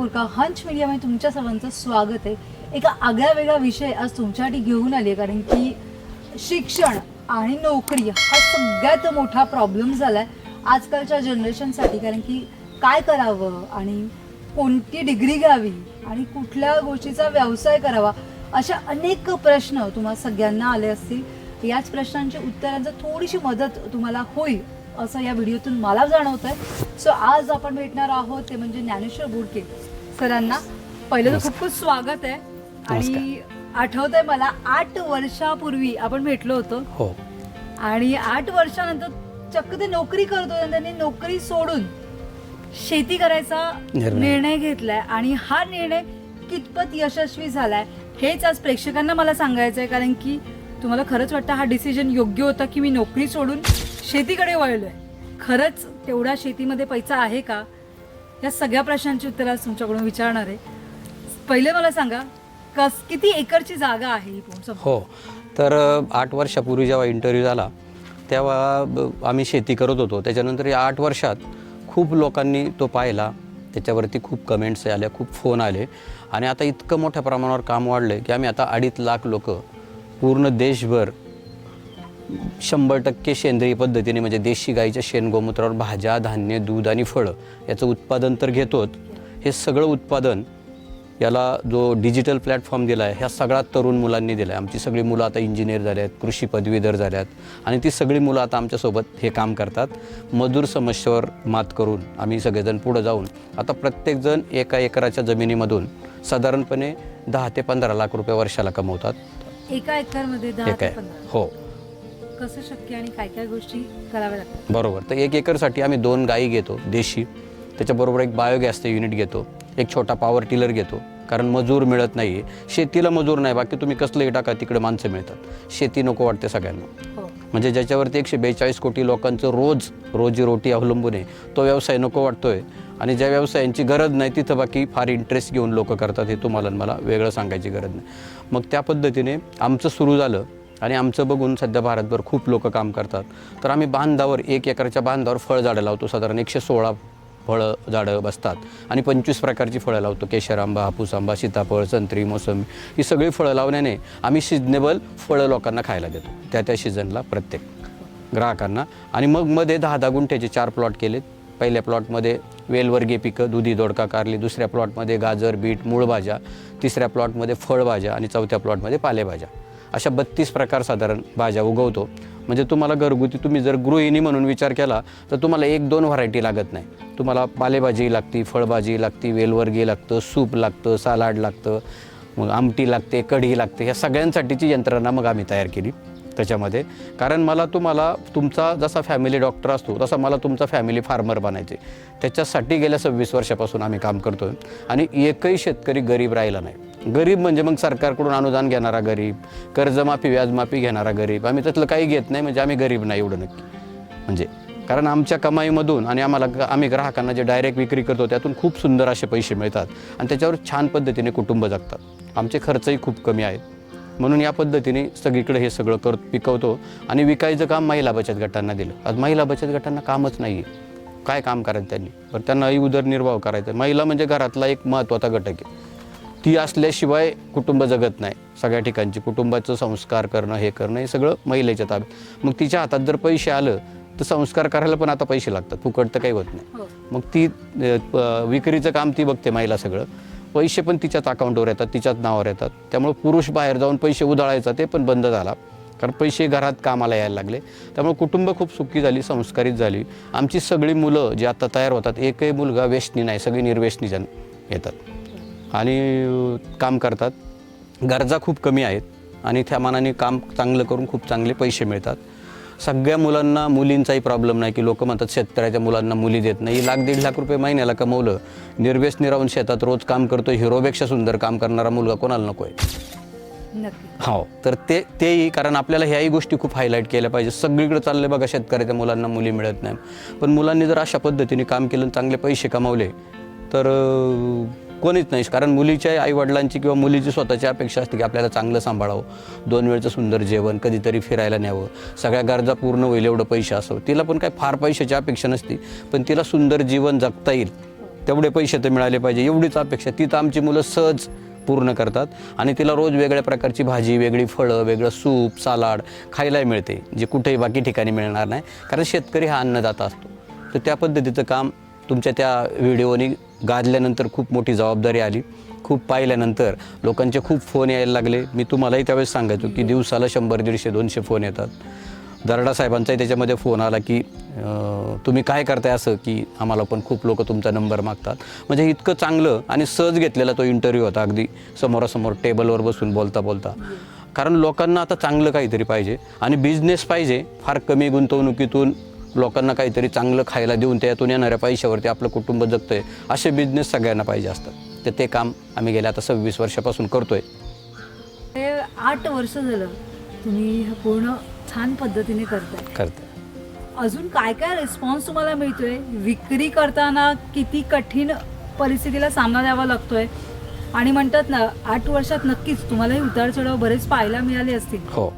पूजा बुरका hunch मीडियामध्ये तुमच्या सर्वांचं स्वागत आहे. एका आगळा वेगळा विषय आज तुमच्यासाठी घेऊन आली आहे कारण की शिक्षण आणि नोकरी हा सगळ्यात मोठा प्रॉब्लेम झाला आहे आजकालच्या जनरेशनसाठी कारण की काय करावं आणि कोणती डिग्री घ्यावी आणि कुठल्या गोष्टीचा व्यवसाय करावा अशा अनेक प्रश्न तुम्हाला सगळ्यांना आले असतील. याच प्रश्नांची उत्तरांचं थोडीशी मदत तुम्हाला होईल असं या व्हिडिओतून मला जाणवत आहे सो आज आपण भेटणार आहोत ते म्हणजे ज्ञानेश्वर बोडके. सरांना पहिलं तर खूप खूप स्वागत आहे. आणि आठवत आहे मला आठ वर्षापूर्वी आपण भेटलो होतो. हो. आणि आठ वर्षानंतर चक्क ते नोकरी करतो त्यांनी नोकरी सोडून शेती करायचा निर्णय. निर्णय घेतलाय. आणि हा निर्णय कितपत यशस्वी झालाय हेच आज प्रेक्षकांना मला सांगायचं आहे कारण की तुम्हाला खरंच वाटतं हा डिसिजन योग्य होता की मी नोकरी सोडून शेतीकडे वळलोय? खरंच तेवढा शेतीमध्ये पैसा आहे का? या सगळ्या प्रश्नांची उत्तरं आज तुमच्याकडून विचारणार आहे. पहिले मला सांगा कस किती एकरची जागा आहे ही पूर्ण हो. तर आठ वर्षापूर्वी जेव्हा इंटरव्ह्यू झाला तेव्हा आम्ही शेती करत होतो. त्याच्यानंतर या आठ वर्षात खूप लोकांनी तो पाहिला. त्याच्यावरती खूप कमेंट्स आल्या खूप फोन आले. आणि आता इतकं मोठ्या प्रमाणावर काम वाढलं आहे की आम्ही आता अडीच लाख लोक पूर्ण देशभर शंभर टक्के सेंद्रिय पद्धतीने म्हणजे देशी गाईच्या शेण गोमूत्रावर भाज्या धान्य दूध आणि फळं याचं उत्पादन तर घेतोच. हे सगळं उत्पादन याला जो डिजिटल प्लॅटफॉर्म दिला आहे ह्या सगळ्या तरुण मुलांनी दिला आहे आमची सगळी मुलं आता इंजिनियर झाले आहेत कृषी पदवीधर झाले आहेत आणि ती सगळी मुलं आता आमच्यासोबत हे काम करतात. मजूर समस्येवर मात करून आम्ही सगळेजण पुढं जाऊन आता प्रत्येकजण एका एकराच्या जमिनीमधून साधारणपणे दहा ते पंधरा लाख रुपये वर्षाला कमवतात. एका एकरमध्ये हो. कसं शक्य आणि काय काय गोष्टी कराव्या लागतात? बरोबर. तर एक एकरसाठी आम्ही दोन गायी घेतो देशी. त्याच्याबरोबर एक बायोगॅसचं युनिट घेतो एक छोटा पॉवर टिलर घेतो. कारण मजूर मिळत नाही. शेतीला मजूर नाही बाकी तुम्ही कसलंही टाका तिकडे माणसं मिळतात. शेती नको वाटते सगळ्यांना. हो. म्हणजे ज्याच्यावरती एकशे बेचाळीस कोटी लोकांचं रोज रोजी रोटी अवलंबून आहे तो व्यवसाय नको वाटतोय. आणि ज्या व्यवसायांची गरज नाही तिथं बाकी फार इंटरेस्ट घेऊन लोक करतात हे तुम्हाला मला वेगळं सांगायची गरज नाही. मग त्या पद्धतीने आमचं सुरू झालं. आणि आमचं बघून सध्या भारतभर खूप लोक काम करतात. तर आम्ही बांधावर एक एकरच्या बांधावर फळझाडं लावतो. साधारण एकशे सोळा फळं झाडं बसतात. आणि पंचवीस प्रकारची फळं लावतो. केशर आंबा हापूस आंबा सीताफळ संत्री मोसंबी ही सगळी फळं लावण्याने आम्ही सिजनेबल फळं लोकांना खायला देतो. त्या त्या सीझनला प्रत्येक ग्राहकांना. आणि मग मध्ये दहा दहा गुंठ्याचे चार प्लॉट केलेत. पहिल्या प्लॉटमध्ये वेलवर्गीय पिकं दुधी दोडका कारली. दुसऱ्या प्लॉटमध्ये गाजर बीट मूळ भाज्या. तिसऱ्या प्लॉटमध्ये फळभाज्या आणि चौथ्या प्लॉटमध्ये पालेभाज्या. अशा बत्तीस प्रकार साधारण भाज्या उगवतो. म्हणजे तुम्हाला घरगुती तुम्ही जर गृहिणी म्हणून विचार केला तर तुम्हाला एक दोन व्हरायटी लागत नाही. तुम्हाला पालेभाजी लागती फळभाजी लागती वेलवर्गी लागतं सूप लागतं सालाड लागतं मग आमटी लागते कढी लागते ह्या सगळ्यांसाठीची यंत्रणा मग आम्ही तयार केली. त्याच्यामध्ये. कारण मला तुम्हाला तुमचा जसा फॅमिली डॉक्टर असतो तसा मला तुमचा फॅमिली फार्मर बनायचे. त्याच्यासाठी गेल्या सव्वीस वर्षापासून आम्ही काम करतो आणि एकही शेतकरी गरीब राहिला नाही. गरीब म्हणजे मग सरकारकडून अनुदान घेणारा गरीब कर्जमाफी व्याजमाफी घेणारा गरीब. आम्ही त्यातलं काही घेत नाही म्हणजे आम्ही गरीब नाही एवढं नक्की. म्हणजे कारण आमच्या कमाईमधून आणि आम्हाला ग- आम्ही ग्राहकांना जे डायरेक्ट विक्री करतो त्यातून खूप सुंदर असे पैसे मिळतात. आणि त्याच्यावर छान पद्धतीने कुटुंब जगतात. आमचे खर्चही खूप कमी आहेत. म्हणून या पद्धतीने सगळीकडे हे सगळं कर पिकवतो आणि विकायचं काम महिला बचत गटांना दिलं. आज महिला बचत गटांना कामच नाही आहे काय काम करायचं त्यांनी? पण त्यांनाही उदरनिर्वाह करायचा. महिला म्हणजे घरातला एक महत्त्वाचा घटक आहे. ती असल्याशिवाय कुटुंब जगत नाही. सगळ्या ठिकाणची कुटुंबाचं संस्कार करणं हे करणं हे सगळं महिलेच्या ताब्यात. मग तिच्या हातात जर पैसे आलं तर संस्कार करायला पण आता पैसे लागतात. फुकट तर काही होत नाही. हो. मग ती विक्रीचं काम ती बघते महिला सगळं. पैसे पण तिच्याच अकाउंटवर येतात तिच्याच नावावर येतात. त्यामुळे पुरुष बाहेर जाऊन पैसे उधळायचा ते पण बंद झाला. कारण पैसे घरात कामाला यायला लागले. त्यामुळे कुटुंब खूप सुखी झाली संस्कारित झाली. आमची सगळी मुलं जी आता तयार होतात एकही मुलगा वेष्टनी नाही सगळी निर्व्यसनी जण येतात. आणि काम करतात. गरजा खूप कमी आहेत. आणि त्या मानाने काम चांगलं करून खूप चांगले पैसे मिळतात. सगळ्या मुलांना मुलींचाही प्रॉब्लेम नाही की लोक म्हणतात शेतकऱ्याच्या मुलांना मुली देत नाही. लाख दीड लाख रुपये महिन्याला कमवलं. निर्व्यसनी राहून शेतात रोज काम करतो हिरोपेक्षा सुंदर काम करणारा मुलगा कोणाला नको आहे हो तर ते तेही कारण आपल्याला ह्याही गोष्टी खूप हायलाईट केल्या पाहिजे. सगळीकडे चालले बघा शेतकऱ्याच्या मुलांना मुली मिळत नाही पण मुलांनी जर अशा पद्धतीने काम केलं चांगले पैसे कमावले तर कोणीच नाही. कारण मुलीच्या आईवडिलांची किंवा मुलीची स्वतःची अपेक्षा असते की आपल्याला चांगलं सांभाळावं. दोन वेळचं सुंदर जेवण कधीतरी फिरायला न्यावं. सगळ्या गरजा पूर्ण होईल एवढं पैसे असावं तिला पण काय फार पैशाची अपेक्षा नसते. पण तिला सुंदर जीवन जगता येईल. तेवढे पैसे तर मिळाले पाहिजे. एवढीच अपेक्षा. ती तर आमची मुलं सहज पूर्ण करतात. आणि तिला रोज वेगळ्या प्रकारची भाजी वेगळी फळं वेगळं सूप सालाड खायला मिळते जे कुठेही बाकी ठिकाणी मिळणार नाही. कारण शेतकरी हा अन्नदाता असतो. तर त्या पद्धतीचं काम तुमच्या त्या व्हिडिओनी गाजल्यानंतर खूप मोठी जबाबदारी आली. खूप पाहिल्यानंतर लोकांचे खूप फोन यायला लागले. मी तुम्हालाही त्यावेळेस सांगायचो की दिवसाला शंभर दीडशे दोनशे फोन येतात. दरडा साहेबांचाही त्याच्यामध्ये फोन आला की तुम्ही काय करताय असं की आम्हाला पण खूप लोक तुमचा नंबर मागतात. म्हणजे इतकं चांगलं आणि सहज घेतलेला तो इंटरव्ह्यू होता. अगदी समोरासमोर टेबलवर बसून बोलता बोलता. कारण लोकांना आता चांगलं काहीतरी पाहिजे आणि बिझनेस पाहिजे. फार कमी गुंतवणुकीतून लोकांना काहीतरी चांगलं खायला देऊन त्यातून येणाऱ्या पैशावरती आपलं कुटुंब जगतंय असे बिझनेस सगळ्यांना पाहिजे असतात. तर ते काम आम्ही गेल्या आता सव्वीस वर्षापासून करतोय. हे आठ वर्ष झालं तुम्ही हे पूर्ण छान पद्धतीने करताय. करते अजून काय काय रिस्पॉन्स तुम्हाला मिळतोय? विक्री करताना किती कठीण परिस्थितीला सामना द्यावा लागतोय? आणि म्हणतात ना आठ वर्षात नक्कीच तुम्हालाही उतार चढाव बरेच पाहायला मिळाले असतील. हो.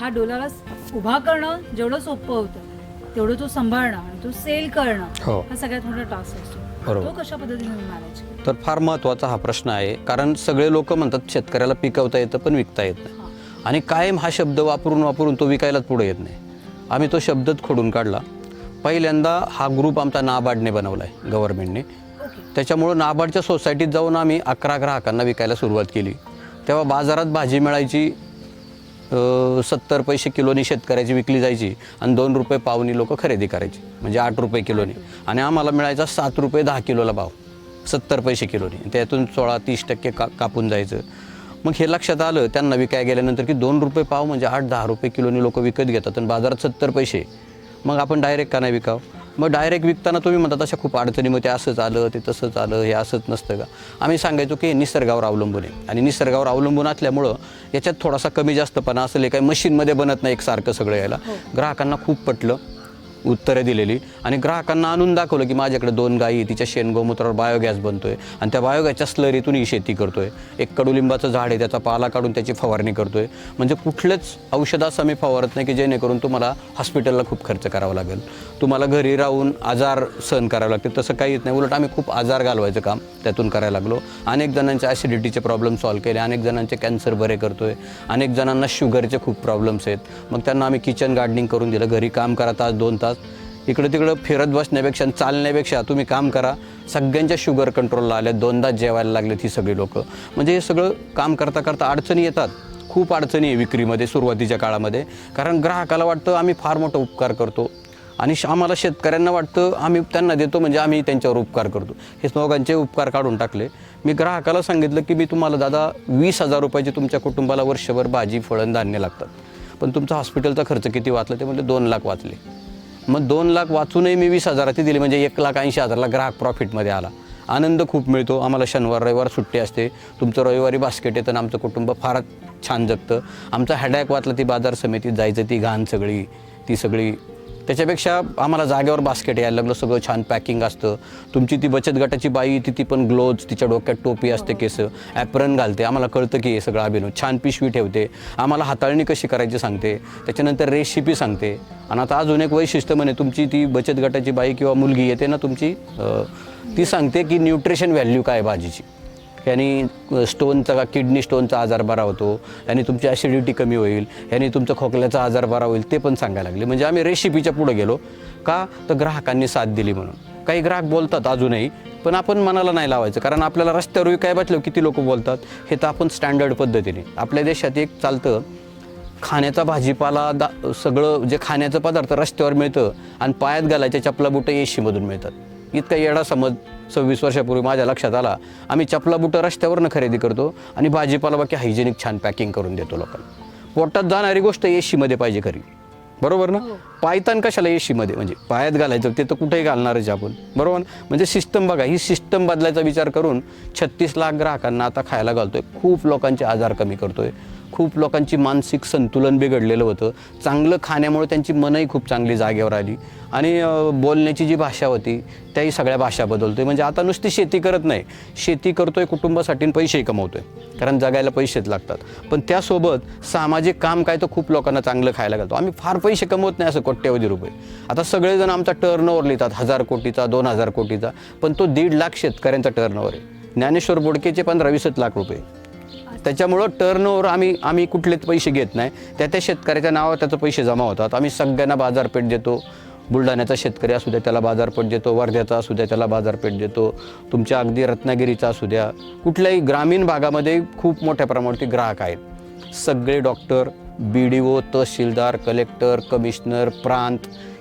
हा डोलारा उभा करणं जेवढं सोपं होतं. तेवढं तो सांभाळणं आणि तो सेल करणं हो. हा सगळ्यात मोठा टास्क असतो. बरोबर. तो कशा पद्धतीने मॅनेज तर फार महत्त्वाचा हा प्रश्न आहे. कारण सगळे लोक म्हणतात शेतकऱ्याला पिकवता येतं पण विकता येत नाही. आणि कायम हा शब्द वापरून वापरून तो विकायलाच पुढे येत नाही. आम्ही तो शब्दच खोडून काढला. पहिल्यांदा हा ग्रुप आमचा नाबार्डने बनवला आहे गव्हर्नमेंटने त्याच्यामुळं नाबार्डच्या सोसायटीत जाऊन आम्ही अकरा ग्राहकांना विकायला सुरुवात केली. तेव्हा बाजारात भाजी मिळायची सत्तर पैसे किलोनी शेतकऱ्याची विकली जायची आणि दोन रुपये पावनी लोक खरेदी करायची. म्हणजे आठ रुपये किलोनी. आणि आम्हाला मिळायचा सात रुपये दहा किलोला भाव सत्तर पैसे किलोनी. त्यातून सोळा तीस टक्के का कापून जायचं. मग हे लक्षात आलं त्यांना विकाय गेल्यानंतर की दोन रुपये पाव म्हणजे आठ दहा रुपये किलोनी लोक विकत घेतात आणि बाजारात सत्तर पैसे. मग आपण डायरेक्ट का नाही विकावं? मग डायरेक्ट विकताना तुम्ही म्हणतात अशा खूप अडचणी मग ते असंच आलं ते तसंच आलं हे असंच नसतं का? आम्ही सांगायचो की हे निसर्गावर अवलंबून आहे. आणि निसर्गावर अवलंबून असल्यामुळं याच्यात थोडासा कमी जास्तपणा असेल हे काही मशीनमध्ये बनत नाही एकसारखं सगळं यायला. ग्राहकांना खूप पटलं. उत्तरे दिलेली आणि ग्राहकांना आणून दाखवलं की माझ्याकडे दोन गायी आहे, तिच्या शेण गोमूत्रावर बायोगॅस बनतोय आणि त्या बायोगॅसच्या स्लरीतून ही शेती करतोय. एक कडुलिंबाचं झाड आहे त्याचा पाला काढून त्याची फवारणी करतोय. म्हणजे कुठलंच औषध असं आम्ही फवारत नाही की जेणेकरून तुम्हाला हॉस्पिटलला खूप खर्च करावा लागेल. तुम्हाला घरी राहून आजार सहन करावे लागतील तसं काही येत नाही. उलट आम्ही खूप आजार घालवायचं काम त्यातून करायला लागलो. अनेक जणांचे ॲसिडिटीचे प्रॉब्लेम सॉल्व्ह केले अनेक जणांचे कॅन्सर बरे करतोय अनेक जणांना शुगरचे खूप प्रॉब्लेम्स आहेत. मग त्यांना आम्ही किचन गार्डनिंग करून दिलं घरी काम करा तास दोन तास इकडं तिकडं फिरत बसण्यापेक्षा चालण्यापेक्षा तुम्ही काम करा. सगळ्यांच्या शुगर कंट्रोलला आल्या. दोनदा जेवायला लागलेत ही सगळी लोकं. म्हणजे हे सगळं काम करता करता अडचणी येतात. खूप अडचणी आहे विक्रीमध्ये सुरुवातीच्या काळामध्ये. कारण ग्राहकाला वाटतं आम्ही फार मोठा उपकार करतो. आणि श- आम्हाला शेतकऱ्यांना वाटतं आम्ही त्यांना देतो म्हणजे आम्ही त्यांच्यावर उपकार करतो. हे दोघांचे उपकार काढून टाकले. मी ग्राहकाला सांगितलं की मी तुम्हाला दादा वीस हजार रुपयाचे तुमच्या कुटुंबाला वर्षभर भाजी फळं धान्य लागतात. पण तुमचा हॉस्पिटलचा खर्च किती वाचला? ते म्हणजे दोन लाख वाचले. मग दोन लाख वाचूनही मी वीस हजाराची दिली म्हणजे एक लाख ऐंशी हजारला ग्राहक प्रॉफिटमध्ये आला. आनंद खूप मिळतो. आम्हाला शनिवार रविवार सुट्टी असते. तुमचं रविवारी बास्केट येतं आमचं कुटुंब फारच छान जगतं. आमचा हॅडॅक वाचला ती बाजार समितीत जायचं ती घाण सगळी ती सगळी त्याच्यापेक्षा आम्हाला जागेवर बास्केट यायला लागलं सगळं छान पॅकिंग असतं. तुमची ती बचत गटाची बाई ती ती पण ग्लोव्ज तिच्या डोक्यात टोपी असते केस ॲप्रन घालते. आम्हाला कळतं की हे सगळं अभिनव छान पिशवी ठेवते. आम्हाला हाताळणी कशी करायची सांगते. त्याच्यानंतर रेसिपी सांगते. आणि आता अजून एक वैशिष्ट्य म्हणे तुमची ती बचत गटाची बाई किंवा मुलगी येते ना तुमची ती सांगते की न्यूट्रिशन व्हॅल्यू काय भाजीची. यानी स्टोनचा का किडनी स्टोनचा आजार बरा होतो. याने तुमची ॲसिडिटी कमी होईल. याने तुमचा खोकल्याचा आजार बरा होईल ते पण सांगायला लागले. म्हणजे आम्ही रेसिपीच्या पुढे गेलो. का? तर ग्राहकांनी साथ दिली म्हणून. काही ग्राहक बोलतात अजूनही पण आपण मनाला नाही लावायचं. कारण आपल्याला रस्त्यावर काय बसलं किती लोक बोलतात? हे तर आपण स्टँडर्ड पद्धतीने. आपल्या देशात एक चालतं खाण्याचा भाजीपाला दा सगळं जे खाण्याचं पदार्थ रस्त्यावर मिळतं आणि पायात घालायच्या चपला बुटं एशीमधून मिळतात. इतका येडा समज सव्वीस वर्षापूर्वी माझ्या लक्षात आला आम्ही चपला बुटं रस्त्यावरनं खरेदी करतो आणि भाजीपाला बाकी हायजेनिक छान पॅकिंग करून देतो लोकांना. पोटात जाणारी गोष्ट एशीमध्ये पाहिजे खरी. बरोबर ना? पायतान कशाला एशीमध्ये म्हणजे पायात घालायचं ते तर कुठेही घालणारच आपण. बरोबर? म्हणजे सिस्टम बघा ही सिस्टम बदलायचा विचार करून छत्तीस लाख ग्राहकांना आता खायला घालतोय. खूप लोकांचे आजार कमी करतोय. खूप लोकांची मानसिक संतुलन बिघडलेलं होतं. चांगलं खाण्यामुळे त्यांची मनही खूप चांगली जागेवर आली. आणि बोलण्याची जी भाषा होती त्याही सगळ्या भाषा बदलतोय. म्हणजे आता नुसती शेती करत नाही. शेती करतोय कुटुंबासाठी पैसेही कमवतोय. कारण जगायला पैसेच लागतात. पण त्यासोबत सामाजिक काम काय तर खूप लोकांना चांगलं खायला घालतो. आम्ही फार पैसे कमवत नाही असं कोट्यवधी रुपये. आता सगळेजण आमचा टर्न ओव्हर लिहितात हजार कोटीचा दोन हजार कोटीचा. पण तो दीड लाख शेतकऱ्यांचा टर्न ओव्हर आहे. ज्ञानेश्वर बोडकेचे पंधरा वीसच लाख रुपये. त्याच्यामुळं टर्नओवर आम्ही आम्ही कुठलेच पैसे घेत नाही. त्या त्या शेतकऱ्याच्या नावावर त्याचं पैसे जमा होतात. आम्ही सगळ्यांना बाजारपेठ देतो. बुलढाण्याचा शेतकरी असू द्या त्याला बाजारपेठ देतो. वर्ध्याचा असू द्या त्याला बाजारपेठ देतो. तुमच्या अगदी रत्नागिरीचा असू द्या. कुठल्याही ग्रामीण भागामध्ये खूप मोठ्या प्रमाणावरती ग्राहक आहेत. सगळे doctor B D O tehsildar collector commissioner प्रांत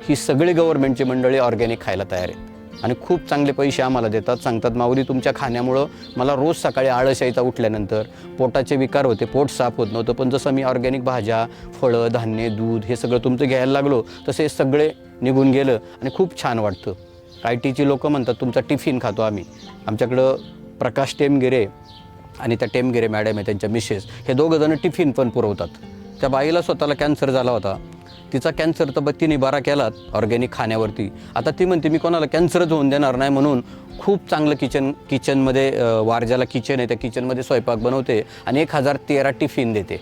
ही सगळी गव्हर्नमेंटची मंडळी ऑर्गॅनिक खायला तयार आहेत. आणि खूप चांगले पैसे आम्हाला देतात. सांगतात माऊली तुमच्या खाण्यामुळं मला रोज सकाळी आळस यायचा उठल्यानंतर. पोटाचे विकार होते पोट साफ होत नव्हतं. पण जसं मी ऑर्गॅनिक भाज्या फळं धान्य दूध हे सगळं तुमचं घ्यायला लागलो तसे हे सगळे निघून गेलं आणि खूप छान वाटतं. आय टीची लोकं म्हणतात तुमचा टिफिन खातो आम्ही. आमच्याकडं प्रकाश टेमगिरे आणि त्या टेमगिरे मॅडम आहे त्यांच्या मिसेस हे दोघंजणं टिफिन पण पुरवतात. त्या बाईला स्वतःला कॅन्सर झाला होता. तिचा कॅन्सर तर तिने बरा केलात ऑर्गॅनिक खाण्यावरती. आता ती म्हणते मी कोणाला कॅन्सरच होऊन देणार नाही म्हणून खूप चांगलं किचन किचनमध्ये वारजाला किचन आहे त्या किचनमध्ये स्वयंपाक बनवते आणि एक हजार तेरा टिफिन देते.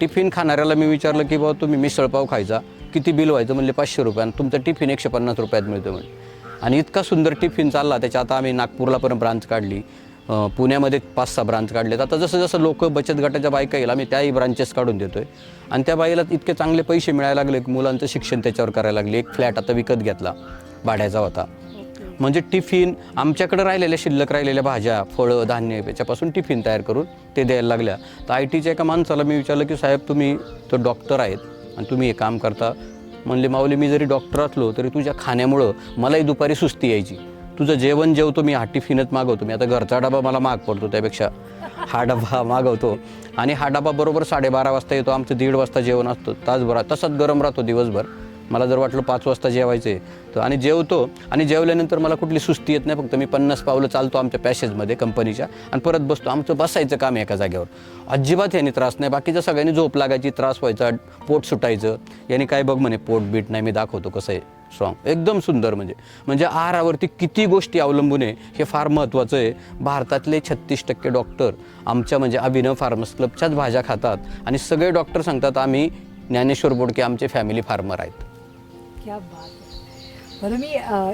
टिफिन खाणाऱ्याला मी विचारलं की बाबा तुम्ही मिसळपाव खायचा? किती बिल व्हायचं? म्हणले पाचशे रुपयानं तुमचं टिफिन एकशे पन्नास रुपयात मिळतं म्हणजे आणि इतका सुंदर टिफिन चालला त्याच्या आता आम्ही नागपूरला पण ब्रांच काढली. पुण्यामध्ये पाच सहा ब्रांच काढलेत. आता जसं जसं लोक बचत गटाच्या बायका येईल आम्ही त्याही ब्रांचेस काढून देतोय. आणि त्या बाईला इतके चांगले पैसे मिळायला लागले की मुलांचं शिक्षण त्याच्यावर करायला लागले एक फ्लॅट आता विकत घेतला भाड्याचा होता. म्हणजे टिफिन आमच्याकडे राहिलेल्या शिल्लक राहिलेल्या भाज्या फळं धान्य याच्यापासून टिफिन तयार करून ते द्यायला लागल्या. तर आय टीच्या एका माणसाला मी विचारलं की साहेब तुम्ही तो डॉक्टर आहेत आणि तुम्ही हे काम करता. म्हणले माऊली मी जरी डॉक्टर असलो तरी तुझ्या खाण्यामुळं मलाही दुपारी सुस्ती यायची. तुझं जेवण जेवतो मी हाटी फिनत मागवतो. मी आता घरचा डबा मला माग पडतो त्यापेक्षा. हा डबा मागवतो. आणि हा डबा बरोबर साडेबारा वाजता येतो. आमचं दीड वाजता जेवण असतं. तासभरात तसाच गरम राहतो दिवसभर. मला जर वाटलं पाच वाजता जेवायचे तर आणि जेवतो. आणि जेवल्यानंतर मला कुठली सुस्ती येत नाही. फक्त मी पन्नास पावलं चालतो आमच्या पॅसेजमध्ये कंपनीच्या. आणि परत बसतो. आमचं बसायचं काम एका जागेवर. अजिबात याने त्रास नाही. बाकीच्या सगळ्यांनी झोप लागायची त्रास व्हायचा पोट सुटायचं. याने काय बघ म्हणे पोट बीट नाही. मी दाखवतो कसं आहे. स्ट्रॉंग एकदम सुंदर म्हणजे. म्हणजे आहारावरती किती गोष्टी अवलंबून आहे हे फार महत्त्वाचं आहे. भारतातले छत्तीस टक्के डॉक्टर आमच्या म्हणजे अभिनव फार्मस क्लबच्याच भाज्या खातात आणि सगळे डॉक्टर सांगतात आम्ही ज्ञानेश्वर बोडके आमचे फॅमिली फार्मर आहेत. क्या बात बरं मी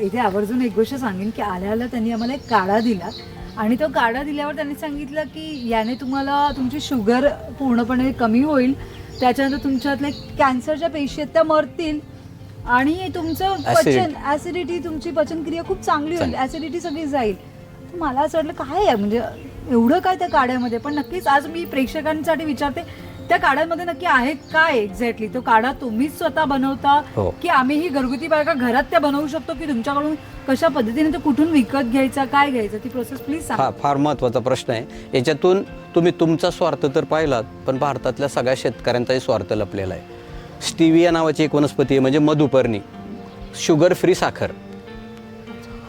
इथे आवर्जून एक गोष्ट सांगेन की आल्याला त्यांनी आम्हाला एक काढा दिला आणि तो काढा दिल्यावर त्यांनी सांगितलं की याने तुम्हाला तुमची शुगर पूर्णपणे कमी होईल. त्याच्यानंतर तुमच्यातल्या कॅन्सरच्या पेशी आहेत त्या मरतील. आणि तुमचं पचन ऍसिडिटी तुमची पचनक्रिया खूप चांगली होईल ऍसिडिटी सगळी जाईल. तर मला असं वाटलं काय आहे? म्हणजे एवढं काय त्या काढ्यामध्ये पण नक्कीच आज मी प्रेक्षकांसाठी विचारते त्या काढ्यामध्ये नक्की आहे काय एक्झॅक्टली तो काढा तुम्हीच स्वतः बनवता हो. की आम्ही ही घरगुती बायका घरात त्या बनवू शकतो की तुमच्याकडून कशा पद्धतीने तो कुठून विकत घ्यायचा काय घ्यायचं? ती प्रोसेस प्लीज सांगा. हा फार महत्त्वाचा प्रश्न आहे. याच्यातून तुम्ही तुमचा स्वार्थ तर पाहिलात पण भारतातल्या सगळ्या शेतकऱ्यांचाही स्वार्थ लपलेला आहे. स्टिविया नावाची एक वनस्पती आहे म्हणजे मधुपर्णी. शुगर फ्री साखर.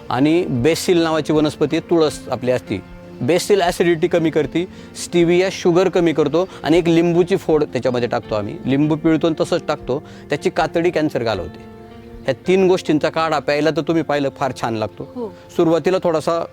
आणि बेसिल नावाची वनस्पती आहे तुळस आपली असती. बेसिल ॲसिडिटी कमी करते स्टिविया शुगर कमी करतो आणि एक लिंबूची फोड त्याच्यामध्ये टाकतो आम्ही. लिंबू पिळतो आणि तसंच टाकतो. त्याची कातडी कॅन्सर घालवते. ह्या तीन गोष्टींचा काढा प्यायला तर तुम्ही पाहिलं फार छान लागतो. हो. सुरुवातीला थोडासा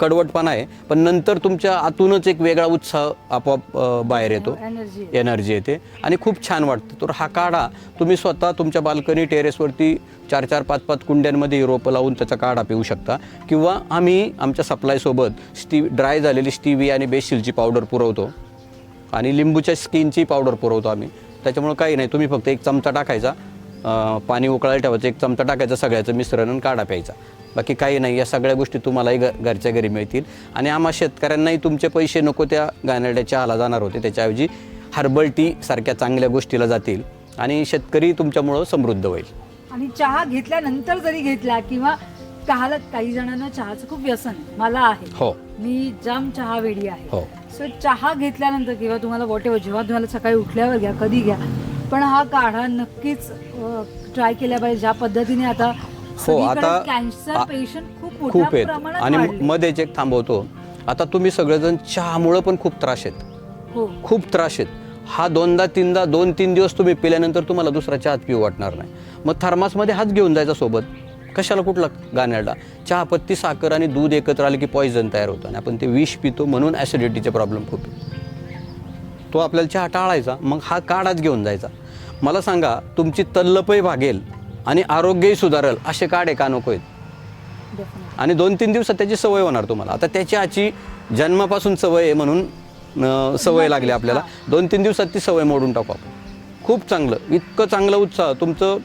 कडवटपणा आहे. पण नंतर तुमच्या आतूनच एक वेगळा उत्साह आपोआप बाहेर येतो. एनर्जी एनर्जी येते. आणि खूप छान वाटतं. तर हा काढा. तुम्ही स्वतः तुमच्या बाल्कनी टेरेसवरती चार चार पाच पाच कुंड्यांमध्ये रोपं लावून त्याचा काढा पिऊ शकता. किंवा आम्ही आमच्या सप्लायसोबत स्टी ड्राय झालेली स्टीवी आणि बेसिलची पावडर पुरवतो. आणि लिंबूच्या स्किनची पावडर पुरवतो आम्ही. त्याच्यामुळं काही नाही. तुम्ही फक्त एक चमचा टाकायचा. पाणी उकळायला ठेवायचं. एक चमचा टाकायचं सगळ्याचं मिश्रण आणि काढा प्यायचा. बाकी काही नाही या सगळ्या गोष्टी तुम्हालाही घ घरच्या घरी मिळतील. आणि आम्हा शेतकऱ्यांनाही तुमचे पैसे नको त्या गाण्याड्या चहाला जाणार होते. त्याच्याऐवजी हर्बल टी सारख्या चांगल्या गोष्टीला जातील आणि शेतकरी तुमच्यामुळं समृद्ध होईल. आणि चहा घेतल्यानंतर जरी घेतला किंवा चहाला काही जणांना चहाचं खूप व्यसन आहे. मला आहे. हो. मी जाम चहा वेडी आहे. हो. सो चहा घेतल्यानंतर किंवा तुम्हाला वॉटेवर जेव्हा तुम्हाला सकाळी उठल्यावर घ्या कधी घ्या पण हा काढा नक्कीच ट्राय केल्या पाहिजे. ज्या पद्धतीने आता हो, आता- कॅन्सर आ- पेशंट खूप खूप मोठ्या आहेत. प्रमाणात आणि वाढले. मध्येच एक थांबवतो. आता तुम्ही सगळेजण चहामुळं पण खूप त्रास आहेत. हो. खूप त्रास आहेत. हा दोनदा तीनदा दोन तीन दिवस तुम्ही पिल्यानंतर तुम्हाला दुसरा चहात पिऊ वाटणार नाही. मग थर्मासमध्ये हाच घेऊन जायचा सोबत. कशाला कुठला गाण्याला चहा पत्ती साखर आणि दूध एकत्र आले की पॉइझन तयार होतं आणि आपण ते विष पितो म्हणून ॲसिडिटीचे प्रॉब्लेम खूप आहे. तो आपल्याला चहा टाळायचा मग हा काढाच घेऊन जायचा. मला सांगा तुमची तल्लपही भागेल. आणि आरोग्यही सुधारेल असे काढे का नको आहेत. आणि दोन तीन दिवसात त्याची सवय होणार तुम्हाला. आता त्याची आजची जन्मापासून सवय आहे म्हणून सवय लागली आपल्याला. दोन तीन दिवसात ती सवय मोडून टाकू आपण. खूप चांगलं. इतकं चांगलं उत्साह. तुमचं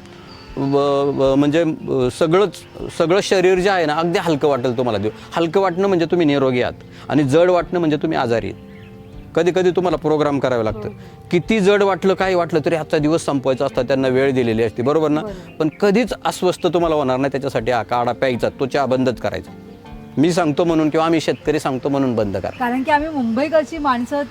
म्हणजे सगळंच सगळं शरीर जे आहे ना अगदी हलकं वाटेल तुम्हाला. देऊ हलकं वाटणं म्हणजे तुम्ही निरोगी आहात. आणि जड वाटणं म्हणजे तुम्ही आजारी आहेत. कधी कधी तुम्हाला प्रोग्राम करावे लागतं. किती जड वाटलं काही वाटलं तरी आजचा दिवस संपवायचा असता त्यांना वेळ दिलेली असते बरोबर ना? पण कधीच अस्वस्थ तुम्हाला होणार नाही त्याच्यासाठी हा काढा प्यायचा तो चहा बंदच करायचा. मी सांगतो म्हणून किंवा आम्ही शेतकरी सांगतो म्हणून बंद करा. कारण की आम्ही मुंबईकडची माणसं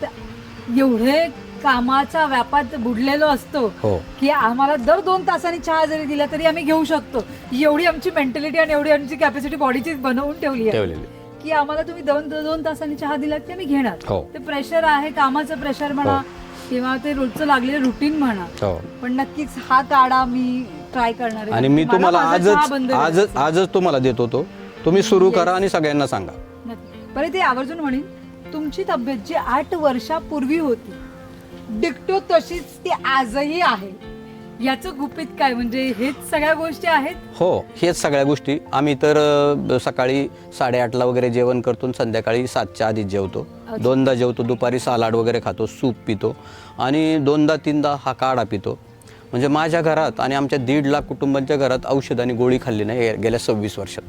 एवढे कामाच्या व्यापात बुडलेलो असतो हो. की आम्हाला दर दोन तासांनी चहा जरी दिला तरी आम्ही घेऊ शकतो. एवढी आमची मेंटॅलिटी आणि एवढी आमची कॅपॅसिटी बॉडीची बनवून ठेवली आहे. ठेवलेली की आम्हाला तुम्ही दोन दोन तासांनी चहा दिलात की आम्ही घेणार हो. ते प्रेशर आहे कामाचं प्रेशर म्हणा हो. किंवा ते रोजचं लागलेलं रुटीन म्हणा हो पण नक्कीच हा काढा मी ट्राय करणार आहे. आणि मी मला तुम्हाला माझा चहा आजच बंद आजच करायचा आहे. आजच तुम्हाला देत होतो तुम्ही सुरू करा आणि सगळ्यांना सांगा नक्की. बरं ते आवर्जून म्हणेन तुमची तब्येत जी आठ वर्षापूर्वी होती डिक्टो तशीच ती आजही आहे याचं गुपित काय? म्हणजे हेच सगळ्या गोष्टी आहेत? हो हेच सगळ्या गोष्टी. आम्ही तर अ, सकाळी साडेआठला वगैरे जेवण करतो आणि संध्याकाळी सातच्या आधीच जेवतो. दोनदा जेवतो दुपारी सालाड वगैरे खातो सूप पितो आणि दोनदा तीनदा हा काढा पितो. म्हणजे माझ्या घरात आणि आमच्या दीड लाख कुटुंबांच्या घरात औषध आणि गोळी खाल्ली नाही गे- गेल्या सव्वीस वर्षात.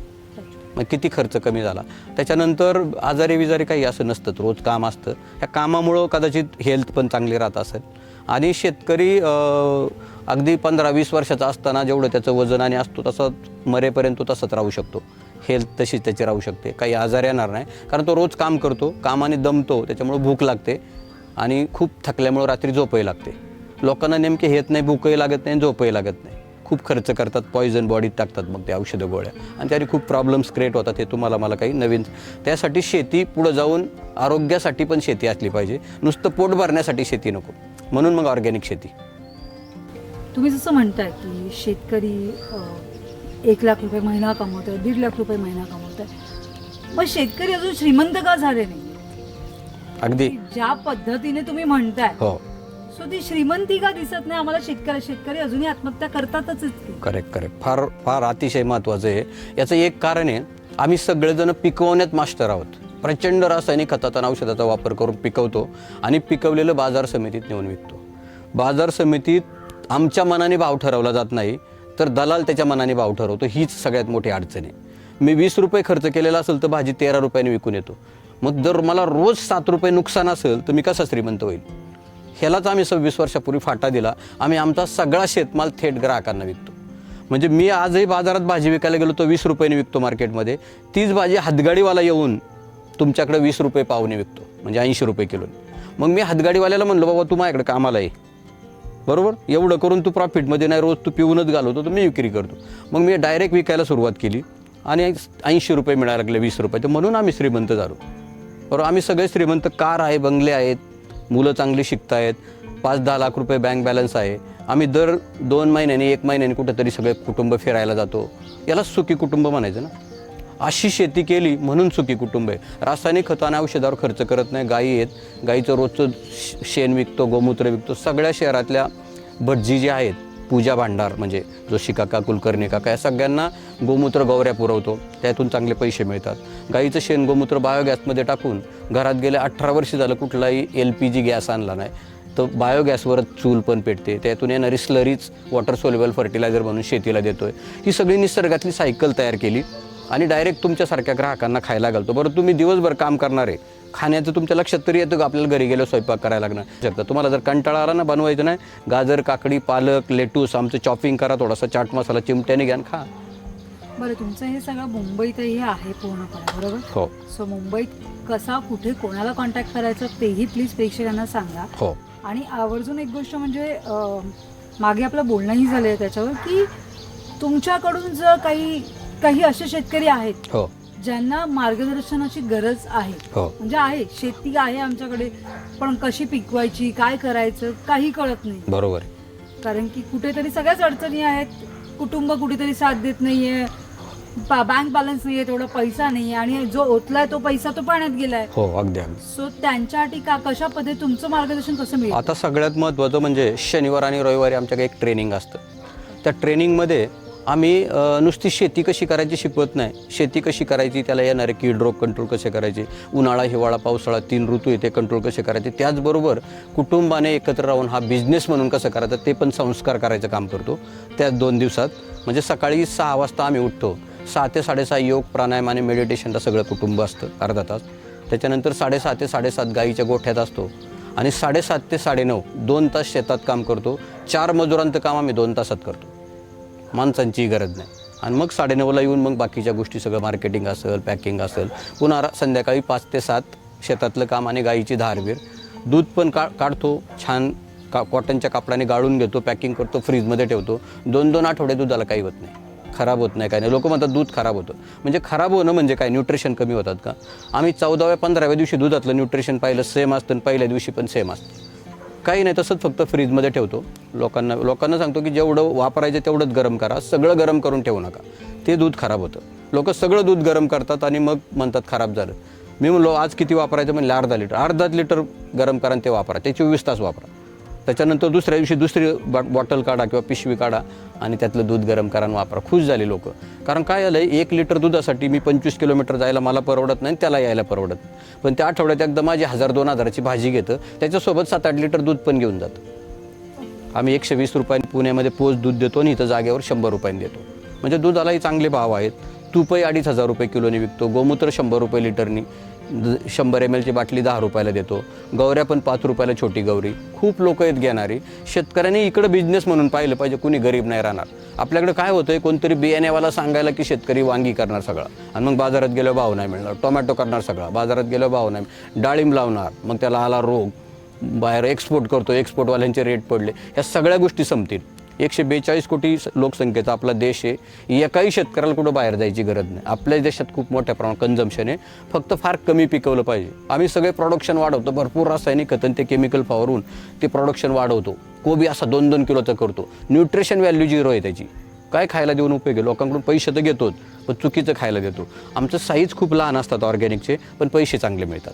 मग किती खर्च कमी झाला? त्याच्यानंतर आजारी विजारी काही असं नसतं रोज काम असतं. ह्या कामामुळं कदाचित हेल्थ पण चांगली राहत असेल. आणि शेतकरी अं, अगदी पंधरा वीस वर्षाचा असताना जेवढं त्याचं वजन आणि असतो तसं मरेपर्यंत तो तसंच राहू शकतो. हेल्थ तशीच त्याची राहू शकते. काही आजार येणार नाही. कारण तो रोज काम करतो कामाने दमतो त्याच्यामुळं भूक लागते आणि खूप थकल्यामुळं रात्री झोपही लागते. लोकांना नेमके हेत नाही भूकही लागत नाही झोपही लागत नाही. खूप खर्च करतात पॉयझन बॉडीत टाकतात मग ते औषधं गोळ्या. आणि त्याने खूप प्रॉब्लेम्स क्रिएट होतात हे तुम्हाला मला काही नवीन त्यासाठी शेती पुढं जाऊन आरोग्यासाठी पण शेती असली पाहिजे. नुसतं पोट भरण्यासाठी शेती नको. म्हणून मग ऑर्गॅनिक शेती. तुम्ही जसं म्हणताय की शेतकरी एक लाख रुपये महिना कमवतोय दीड लाख रुपये महिना कमवतोय. मग शेतकरी अजून श्रीमंत का झाले नाही? अगदी. ज्या पद्धतीने तुम्ही म्हणताय हो. सो ती श्रीमंती का दिसत नाही? आम्हाला शेतकरी शेतकरी अजूनही आत्महत्या करतातच. करेक्ट करेक्ट फार फार अतिशय महत्त्वाचं आहे. याचं एक कारण आहे आम्ही सगळेजण पिकवण्यात मास्टर आहोत. प्रचंड रासायनिक खताचा आणि औषधाचा वापर करून पिकवतो आणि पिकवलेलं बाजार समितीत नेऊन विकतो. बाजार समितीत आमच्या मनाने भाव ठरवला जात नाही तर दलाल त्याच्या मनाने भाव ठरवतो. हीच सगळ्यात मोठी अडचण आहे. मी वीस रुपये खर्च केलेला असेल तर भाजी तेरा रुपयाने विकून येतो. मग जर मला रोज सात रुपये नुकसान असेल तर मी कसा श्रीमंत होईल? ह्यालाच आम्ही सव्वीस वर्षापूर्वी फाटा दिला. आम्ही आमचा सगळा शेतमाल थेट ग्राहकांना विकतो. म्हणजे मी आजही बाजारात भाजी विकायला गेलो तर वीस रुपयाने विकतो मार्केटमध्ये. तीच भाजी हातगाडीवाला येऊन तुमच्याकडे वीस रुपये पाहुणे विकतो. म्हणजे ऐंशी रुपये किलो मग मी हातगाडीवाल्याला म्हणलो बाबा तू माझ्याकडे कामाला आहे बरोबर? एवढं करून तू प्रॉफिटमध्ये नाही रोज तू पिऊनच घालवतो तर मी विक्री करतो. मग मी डायरेक्ट विकायला सुरुवात केली आणि ऐंशी रुपये मिळायला लागले वीस रुपये. तर म्हणून आम्ही श्रीमंत झालो. बरोबर? आम्ही सगळे श्रीमंत कार आहे बंगले आहेत मुलं चांगली शिकतायत पाच दहा लाख रुपये बँक बॅलन्स आहे. आम्ही दर दोन महिन्याने एक महिन्याने कुठेतरी सगळे कुटुंब फिरायला जातो. याला सुखी कुटुंब म्हणायचं ना? अशी शेती केली म्हणून सुखी कुटुंब आहे. रासायनिक खतं आणि औषधावर खर्च करत नाही. गायी आहेत. गाईचं रोजचं शेण विकतो गोमूत्र विकतो. सगळ्या शहरातल्या भटजी जे आहेत पूजा भांडार म्हणजे जोशी काका कुलकर्णी काका या सगळ्यांना गोमूत्र गौऱ्या पुरवतो. त्यातून चांगले पैसे मिळतात. गाईचं शेण गोमूत्र बायोगॅसमध्ये टाकून घरात गेले अठरा वर्ष झालं कुठलाही एल पी जी गॅस आणला नाही. तर बायोगॅसवरच चूल पण पेटते. त्यातून येणारी स्लरीच वॉटर सोल्युबल फर्टिलायझर म्हणून शेतीला देतो आहे ही सगळी निसर्गातली सायकल तयार केली. आणि डायरेक्ट तुमच्यासारख्या ग्राहकांना खायला घालतो. बरं तुम्ही दिवसभर काम करणार आहे खाण्याचं तुमच्या लक्षात तरी येतं का आपल्याला घरी गेलो स्वयंपाक करायला लागणार शकतं तुम्हाला जर कंटाळा आला ना बनवायचं नाही गाजर काकडी पालक लेटूस आमचं चॉपिंग करा थोडासा चाट मसाला चिमट्याने घ्या खा. बरं तुमचं हे सगळं मुंबईतही आहे पूर्णपणे बरोबर? हो. सो मुंबईत कसा कुठे कोणाला कॉन्टॅक्ट करायचं तेही प्लीज प्रेक्षकांना सांगा. हो. आणि आवर्जून एक गोष्ट म्हणजे अं, मागे आपलं बोलणंही झालं आहे त्याच्यावर की तुमच्याकडून जर काही काही असे शेतकरी आहेत हो. ज्यांना मार्गदर्शनाची गरज आहे. हो. म्हणजे आहे शेती आहे आमच्याकडे पण कशी पिकवायची काय करायचं काही कळत नाही. बरोबर. आहे कारण की कुठेतरी सगळ्याच अडचणी आहेत. कुटुंब कुठेतरी साथ देत नाहीये. बँक बॅलन्स नाहीये तेवढा पैसा नाहीये. आणि जो ओतलाय तो पैसा तो पाण्यात गेलाय. हो अगदी अगदी. सो त्यांच्यासाठी का कशा पद्धती तुमचं मार्गदर्शन कसं मिळेल? आता सगळ्यात महत्त्वाचं म्हणजे शनिवार आणि रविवारी आमच्याकडे एक ट्रेनिंग असतं. त्या ट्रेनिंगमध्ये आम्ही नुसती शेती कशी करायची शिकवत नाही. शेती कशी करायची त्याला येणारे कीड रोग कंट्रोल कसे करायचे उन्हाळा हिवाळा पावसाळा तीन ऋतू येते कंट्रोल कसे करायचे त्याचबरोबर कुटुंबाने एकत्र राहून हा बिझनेस म्हणून कसं करायचा ते पण संस्कार करायचं काम करतो. त्या दोन दिवसात म्हणजे सकाळी सहा वाजता आम्ही उठतो. सहा ते साडेसहा योग प्राणायाम आणि मेडिटेशनला सगळं कुटुंब असतं अर्धा तास. त्याच्यानंतर साडेसहा ते साडेसात गाईच्या गोठ्यात असतो. आणि साडेसात ते साडेनऊ दोन तास शेतात काम करतो. चार मजुरांचं काम आम्ही दोन तासात करतो. माणसांची गरज नाही. आणि मग साडेनऊला येऊन मग बाकीच्या गोष्टी सगळं मार्केटिंग असेल पॅकिंग असेल. पुन्हा संध्याकाळी पाच ते सात शेतातलं काम आणि गाईची धारवीर. दूध पण का काढतो छान का कॉटनच्या कापडाने गाळून घेतो पॅकिंग करतो फ्रीजमध्ये ठेवतो. दोन दोन आठवडे दुधाला काही होत नाही. खराब होत नाही काय नाही. लोक म्हणतात दूध खराब होतं. म्हणजे खराब होणं म्हणजे काय? न्यूट्रिशन कमी होतात का? आम्ही चौदाव्या पंधराव्या दिवशी दुधातलं न्यूट्रिशन पाहिलं सेम असतं आणि पहिल्या दिवशी पण सेम असतं. काही नाही तसंच फक्त फ्रीजमध्ये ठेवतो. लोकांना लोकांना सांगतो की जेवढं वापरायचं तेवढंच गरम करा. सगळं गरम करून ठेवू नका. ते दूध खराब होतं. लोक सगळं दूध गरम करतात आणि मग म्हणतात खराब झालं. मी म्हणलो आज किती वापरायचं? म्हणलं अर्धा लिटर. अर्धा लिटर गरम करा आणि ते वापरा. ते चोवीस तास वापरा. त्याच्यानंतर दुसऱ्या दिवशी दुसरी बॉ बॉटल काढा किंवा पिशवी काढा आणि त्यातलं दूध गरम करा आणि वापरा. खुश झाले लोक. कारण काय झालं एक लिटर दुधासाठी मी पंचवीस किलोमीटर जायला मला परवडत नाही त्याला यायला परवडत पण त्या आठवड्यात एकदा माझी हजार दोन हजाराची भाजी घेतं त्याच्यासोबत सात आठ लिटर दूध पण घेऊन जातं. आम्ही एकशे वीस रुपयांनी पुण्यामध्ये पोच दूध देतो आणि इथं जागेवर शंभर रुपयांनी देतो. म्हणजे दुधालाही चांगले भाव आहेत. तूपही अडीच हजार रुपये किलोने विकतो. गोमूत्र शंभर रुपये लिटरनी. शंभर एम एलची बाटली दहा रुपयाला देतो. गौऱ्या पण पाच रुपयाला छोटी गौरी. खूप लोक आहेत घेणारी. शेतकऱ्यांनी इकडं बिझनेस म्हणून पाहिलं पाहिजे कुणी गरीब नाही राहणार. आपल्याकडे काय होतं आहे कोणतरी बियाण्यावाला सांगायला की शेतकरी वांगी करणार सगळा. आणि मग बाजारात गेल्यावर भाव नाही मिळणार. टोमॅटो करणार सगळा. बाजारात गेल्यावर भाव नाही डाळिंब लावणार. मग त्याला आला रोग. बाहेर एक्सपोर्ट करतो. एक्सपोर्टवाल्यांचे रेट पडले. या सगळ्या गोष्टी संपतील. एकशे बेचाळीस कोटी लोकसंख्येचा आपला देश आहे. एकाही शेतकऱ्याला कुठं बाहेर जायची गरज नाही. आपल्या देशात खूप मोठ्या प्रमाणात कन्झम्पशन आहे. फक्त फार कमी पिकवलं पाहिजे. आम्ही सगळे प्रोडक्शन वाढवतो. भरपूर रासायनिक खतं ते केमिकल फवारून ते प्रोडक्शन वाढवतो. कोबी असा दोन दोन किलोचा करतो. न्यूट्रिशन व्हॅल्यू झिरो आहे त्याची. काय खायला देऊन उपयोग आहे? लोकांकडून पैसे तर घेतोच पण चुकीचं खायला देतो. आमचं साईज खूप लहान असतात ऑर्गॅनिकचे पण पैसे चांगले मिळतात.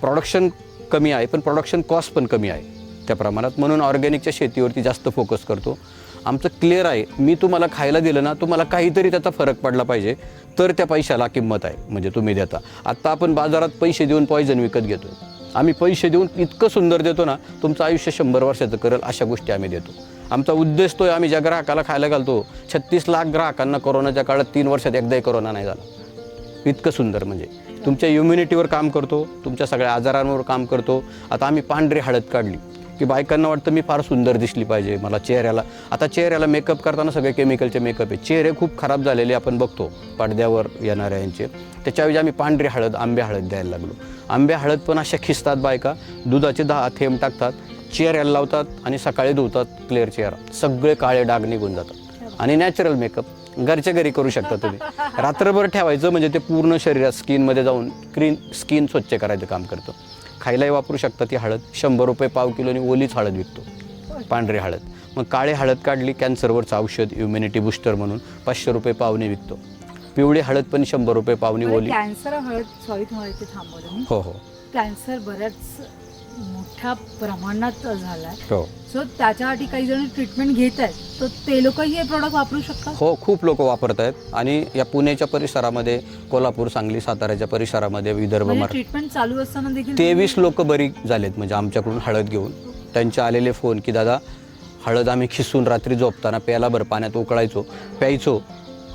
प्रोडक्शन कमी आहे पण प्रोडक्शन कॉस्ट पण कमी आहे. त्या प्रमाणात. म्हणून ऑर्गॅनिकच्या शेतीवरती जास्त फोकस करतो. आमचं क्लिअर आहे मी तुम्हाला खायला दिलं ना तुम्हाला काहीतरी त्याचा फरक पडला पाहिजे तर त्या पैशाला किंमत आहे म्हणजे तुम्ही देता. आत्ता आपण बाजारात पैसे देऊन पॉयझन विकत घेतो आम्ही पैसे देऊन इतकं सुंदर देतो ना तुमचं आयुष्य शंभर वर्षाचं करेल अशा गोष्टी आम्ही देतो. आमचा उद्देश तो आहे आम्ही ज्या ग्राहकाला खायला घालतो छत्तीस लाख ग्राहकांना कोरोनाच्या काळात तीन वर्षात एकदाही कोरोना नाही झाला. इतकं सुंदर म्हणजे. तुमच्या इम्युनिटीवर काम करतो तुमच्या सगळ्या आजारांवर काम करतो. आता आम्ही पांढरी हळद काढली. की बायकांना वाटतं मी फार सुंदर दिसली पाहिजे मला चेहऱ्याला. आता चेहऱ्याला मेकअप करताना सगळे केमिकलचे मेकअप आहे चेहरे खूप खराब झालेले आपण बघतो. पडद्यावर येणाऱ्या यांचे. त्याच्याऐवजी आम्ही पांढरी हळद आंबे हळद द्यायला लागलो. आंबे हळद पण अशा खिसतात बायका. दुधाचे दहा थेंब टाकतात. चेहऱ्याला लावतात आणि सकाळी धुतात क्लिअर चेहरा. सगळे काळे डाग निघून जातात. आणि नॅचरल मेकअप घरच्या घरी करू शकता तुम्ही. रात्रभर ठेवायचं म्हणजे ते पूर्ण शरीरात स्किनमध्ये जाऊन क्रीन स्किन स्वच्छ करायचं काम करतं. खायलाही वापरू शकता ती हळद. शंभर रुपये पाव किलोनी ओलीच हळद विकतो. पांढरी हळद. मग काळे हळद काढली कॅन्सरवरचं औषध इम्युनिटी बुस्टर म्हणून पाचशे रुपये पावने विकतो. पिवळी हळद पण शंभर रुपये पावनी ओली. कॅन्सर हळद सॉरी थांबवलं हो हो. कॅन्सर बऱ्याच मोठ्या प्रमाणात झालाय. हो. सो त्याच्यासाठी काही जण ट्रीटमेंट घेत आहेत. तर ते लोकही हे प्रोडक्ट वापरू शकतात? हो खूप लोक वापरत आहेत. आणि या पुण्याच्या परिसरामध्ये कोल्हापूर सांगली साताऱ्याच्या परिसरामध्ये विदर्भ म्हणजे मराठी ट्रीटमेंट चालू असताना देखील तेवीस लोक बरी झालेत. म्हणजे आमच्याकडून हळद घेऊन. त्यांचे आलेले फोन की दादा हळद आम्ही खिसून रात्री झोपताना प्यायला बरं पाण्यात उकळायचो प्यायचो.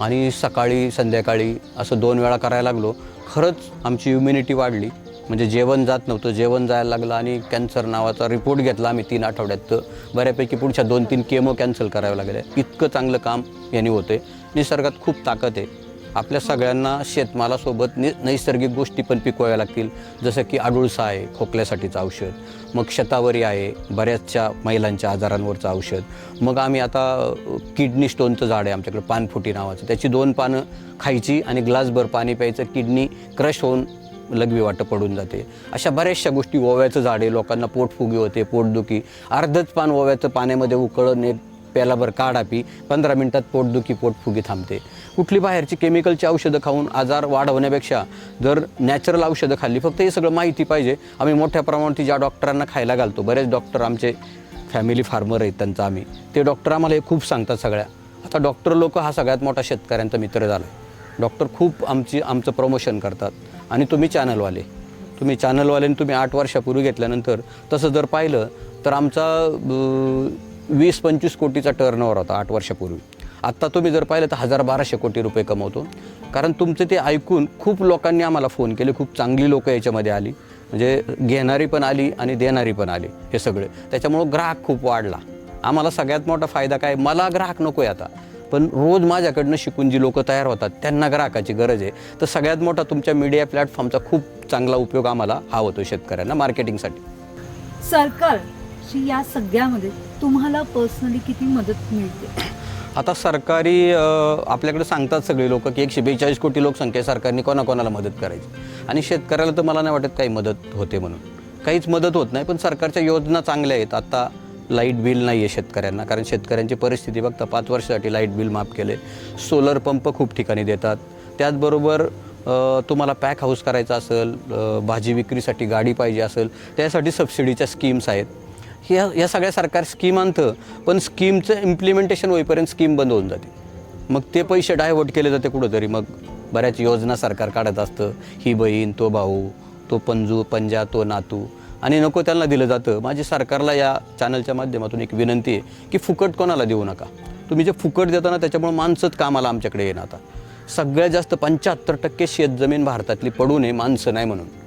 आणि सकाळी संध्याकाळी असं दोन वेळा करायला लागलो. खरंच आमची इम्युनिटी वाढली. म्हणजे जेवण जात नव्हतं जेवण जायला लागलं आणि कॅन्सर नावाचा रिपोर्ट घेतला आम्ही तीन आठवड्यात. तर बऱ्यापैकी पुढच्या दोन तीन केमो कॅन्सल करावे लागले. इतकं चांगलं काम यांनी होते निसर्गात खूप ताकद आहे. आपल्या सगळ्यांना शेतमालासोबत नि नैसर्गिक गोष्टी पण पिकवाव्या लागतील. जसं की आडुळसा आहे खोकल्यासाठीचं औषध. मग शतावरी आहे बऱ्याचशा महिलांच्या आजारांवरचं औषध. मग आम्ही आता किडनी स्टोनचं झाड आहे आमच्याकडे पानफुटी नावाचं. त्याची दोन पानं खायची आणि ग्लासभर पाणी प्यायचं. किडनी क्रश होऊन लघवी वाटं पडून जाते. अशा बऱ्याचशा गोष्टी ओव्याचं झाड आहे लोकांना पोटफुगी होते पोटदुखी. अर्धच पान ओव्याचं पाण्यामध्ये उकळून एक प्यालाभर काढा पी पंधरा मिनटात पोटदुखी पोटफुगी थांबते. कुठली बाहेरची केमिकलची औषधं खाऊन आजार वाढवण्यापेक्षा जर नॅचरल औषधं खाल्ली फक्त हे सगळं माहिती पाहिजे. आम्ही मोठ्या प्रमाणात ज्या डॉक्टरांना खायला घालतो बरेच डॉक्टर आमचे फॅमिली फार्मर आहेत त्यांचं आम्ही. ते डॉक्टर आम्हाला हे खूप सांगतात सगळ्या. आता डॉक्टर लोक हा सगळ्यात मोठा शेतकऱ्यांचा मित्र झाला आहे डॉक्टर खूप आमची आमचं प्रमोशन करतात. आणि तुम्ही चॅनलवाले तुम्ही चॅनलवाल्याने तुम्ही आठ वर्षापूर्वी घेतल्यानंतर तसं जर पाहिलं तर आमचा वीस पंचवीस कोटीचा टर्नओव्हर होता आठ वर्षापूर्वी. आत्ता तुम्ही जर पाहिलं तर हजार बाराशे कोटी रुपये कमवतो. कारण तुमचं ते ऐकून खूप लोकांनी आम्हाला फोन केले. खूप चांगली लोकं याच्यामध्ये आली. म्हणजे घेणारी पण आली आणि देणारी पण आली हे सगळे. त्याच्यामुळं ग्राहक खूप वाढला. आम्हाला सगळ्यात मोठा फायदा काय? मला ग्राहक नको आहे आता. पण रोज माझ्याकडनं शिकून जी लोकं तयार होतात त्यांना ग्राहकाची गरज आहे. तर सगळ्यात मोठा तुमच्या मीडिया प्लॅटफॉर्मचा खूप चांगला उपयोग आम्हाला हा होतो शेतकऱ्यांना मार्केटिंगसाठी सरकारची या सगळ्यामध्ये तुम्हाला पर्सनली किती मदत मिळते? आता सरकारी आपल्याकडे सांगतात सगळे लोक की एकशे बेचाळीस कोटी लोकसंख्या सरकारने कोणाकोणाला मदत करायची. आणि शेतकऱ्याला तर मला नाही वाटत काही मदत होते म्हणून. काहीच मदत होत नाही पण सरकारच्या योजना चांगल्या आहेत. आता लाइट बिल नाही आहे शेतकऱ्यांना कारण शेतकऱ्यांची परिस्थिती बघता पाच वर्षासाठी लाइट बिल माफ केले. सोलर पंप खूप ठिकाणी देतात. त्याचबरोबर तुम्हाला पॅक हाऊस करायचा असेल भाजी विक्रीसाठी गाडी पाहिजे असेल त्यासाठी सबसिडीच्या स्कीम्स आहेत. ह्या या सगळ्या सरकार स्कीम आणतं पण स्कीमचं इम्प्लिमेंटेशन होईपर्यंत स्कीम बंद होऊन जाते. मग ते पैसे डायव्हर्ट केले जाते कुठंतरी. मग बऱ्याच योजना सरकार काढत असतं. ही बहीण तो भाऊ तो पंजू पंजा तो नातू. आणि नको त्यांना दिलं जातं. माझी सरकारला या चॅनलच्या माध्यमातून एक विनंती आहे की फुकट कोणाला देऊ नका. तुम्ही जे फुकट देता ना त्याच्यामुळे माणसंच कामाला आमच्याकडे येणं आता. सगळ्यात जास्त पंच्याहत्तर टक्के शेतजमीन भारतातली पडू नये माणसं नाही म्हणून.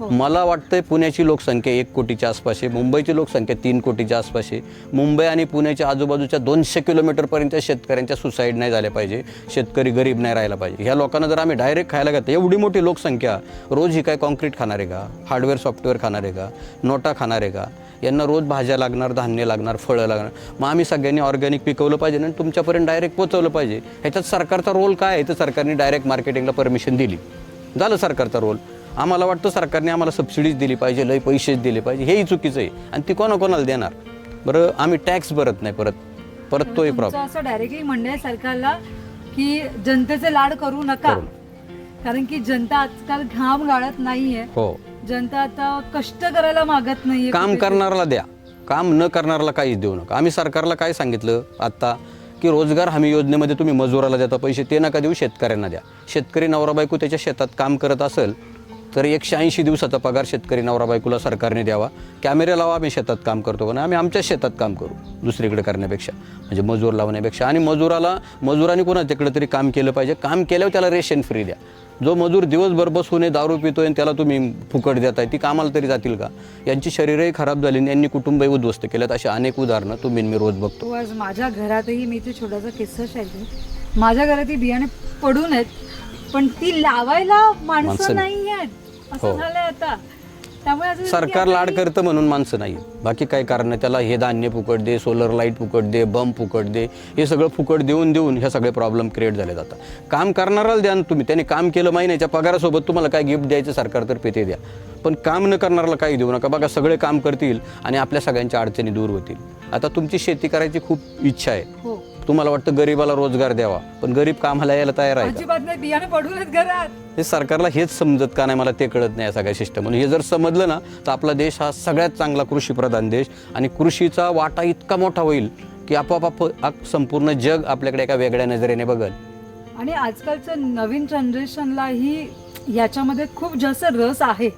हो. मला वाटतंय पुण्याची लोकसंख्या एक कोटीच्या आसपास आहे मुंबईची लोकसंख्या तीन कोटीच्या आसपास आहे. मुंबई आणि पुण्याच्या आजूबाजूच्या दोनशे किलोमीटरपर्यंत शेतकऱ्यांच्या सुसाईड नाही झाल्या पाहिजे शेतकरी गरीब नाही राहिला पाहिजे. ह्या लोकांना जर आम्ही डायरेक्ट खायला घातलं एवढी मोठी लोकसंख्या रोज ही काय कॉन्क्रीट खाणार आहे का? हार्डवेअर सॉफ्टवेअर खाणार आहे का? नोटा खाणार आहे का? यांना रोज भाज्या लागणार धान्य लागणार फळं लागणार. मग आम्ही सगळ्यांनी ऑर्गॅनिक पिकवलं पाहिजे आणि तुमच्यापर्यंत डायरेक्ट पोचवलं पाहिजे. ह्याच्यात सरकारचा रोल काय आहे? तर सरकारने डायरेक्ट मार्केटिंगला परमिशन दिली. झालं सरकारचा रोल आम्हाला वाटतं सरकारने आम्हाला सबसिडीज दिली पाहिजे लय पैसेच दिले पाहिजे. हेही चुकीचं आहे. आणि ती कोणाकोणाला देणार? बरं आम्ही टॅक्स भरत नाही परत. परत तोही प्रॉब्लेम असं डायरेक्टली म्हणणं आहे सरकारला की जनतेचे लाड करू नका. करू कारण की जनता आजकाल घाम गाळत नाहीये. हो. जनता आता कष्ट करायला मागत नाहीये काम. करणाऱ्याला द्या. काम न करणाऱ्याला काहीच देऊ नका. आम्ही सरकारला काय सांगितलं आत्ता की रोजगार हमी योजनेमध्ये तुम्ही मजुराला देता पैसे ते नका देऊ शेतकऱ्यांना द्या. शेतकरी नवरा बायको त्याच्या शेतात काम करत असेल तर एकशे ऐंशी दिवसाचा पगार शेतकरी नवरा बायकोला सरकारने द्यावा. कॅमेरे लावा आम्ही शेतात काम करतो. पण आम्ही आमच्याच शेतात काम करू दुसरीकडे करण्यापेक्षा. म्हणजे मजूर लावण्यापेक्षा. आणि मजुराला मजुराने कोणाच्याकडे तरी काम केलं पाहिजे. काम केल्यावर त्याला रेशन फ्री द्या. जो मजूर दिवसभर बसून आहे, दारू पितोय आणि त्याला तुम्ही फुकट देताय ती कामाला तरी जातील का? यांची शरीरही खराब झाली आणि यांनी कुटुंबही उद्ध्वस्त केल्यात. अशी अनेक उदाहरणं तुम्ही मी रोज बघतो. आज माझ्या घरातही मी ते छोटासा किस्सा माझ्या घरात बियाणे पडून आहेत. पण ती लावायला माणसं माणसं नाही. आहेत असं हो. झालंय आता. त्यामुळे सरकार लाड करतं म्हणून माणसं नाही बाकी काय कारण नाही त्याला हे धान्य फुकट दे सोलर लाइट फुकट दे बंब फुकट दे हे सगळं फुकट देऊन देऊन हे सगळे प्रॉब्लेम क्रिएट झाले जातात काम करणाराला द्या ना तुम्ही. त्याने काम केलं महिन्याच्या पगारासोबत तुम्हाला काय गिफ्ट द्यायचं सरकारतर्फे ते द्या. पण काम न करणाऱ्याला काही देऊ नका. बघा सगळे काम करतील आणि आपल्या सगळ्यांच्या अडचणी दूर होतील. आता तुमची शेती करायची खूप इच्छा आहे. हो. तुम्हाला वाटतं गरीबाला रोजगार द्यावा पण गरीब कामाला यायला तयार आहे का? अजिबात नाही बियाणे पडून आहेत घरात. हे सरकारला हेच समजत का नाही मला ते कळत नाही या सगळ्या सिस्टम म्हणून हे जर समजलं ना तर आपला देश हा सगळ्यात चांगला कृषीप्रधान देश आणि कृषीचा वाटा इतका मोठा होईल की आपोआप आप- संपूर्ण जग आपल्याकडे एका वेगळ्या नजरेने बघल. आणि आजकालचं नवीन जनरेशनलाही याच्यामध्ये खूप जास्त रस आहे.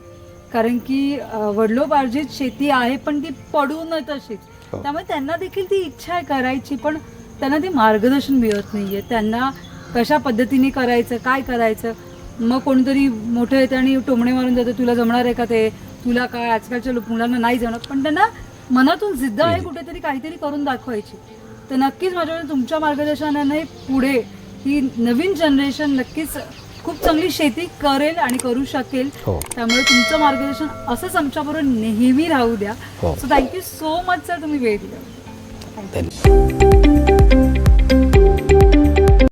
कारण की अं, वडिलोपार्जित शेती आहे पण ती पडू नये तशीच हो. त्यामुळे त्यांना देखील ती इच्छा आहे करायची पण त्यांना ते मार्गदर्शन मिळत नाहीये. त्यांना कशा पद्धतीने करायचं काय करायचं? मग कोणतरी मोठं येतं आणि टोमणे मारून जातं तुला जमणार आहे का ते? तुला काय आजकालच्या मुलांना नाही जमत. पण त्यांना मनातून जिद्द आहे कुठेतरी काहीतरी करून दाखवायची. तर नक्कीच माझ्याकडे तुमच्या मार्गदर्शनाने पुढे ही नवीन जनरेशन नक्कीच खूप चांगली शेती करेल आणि करू शकेल. हो. त्यामुळे तुमचं मार्गदर्शन असंच आमच्याबरोबर नेहमी राहू द्या. So thank you so much sir तुम्ही वेळ दिला Content.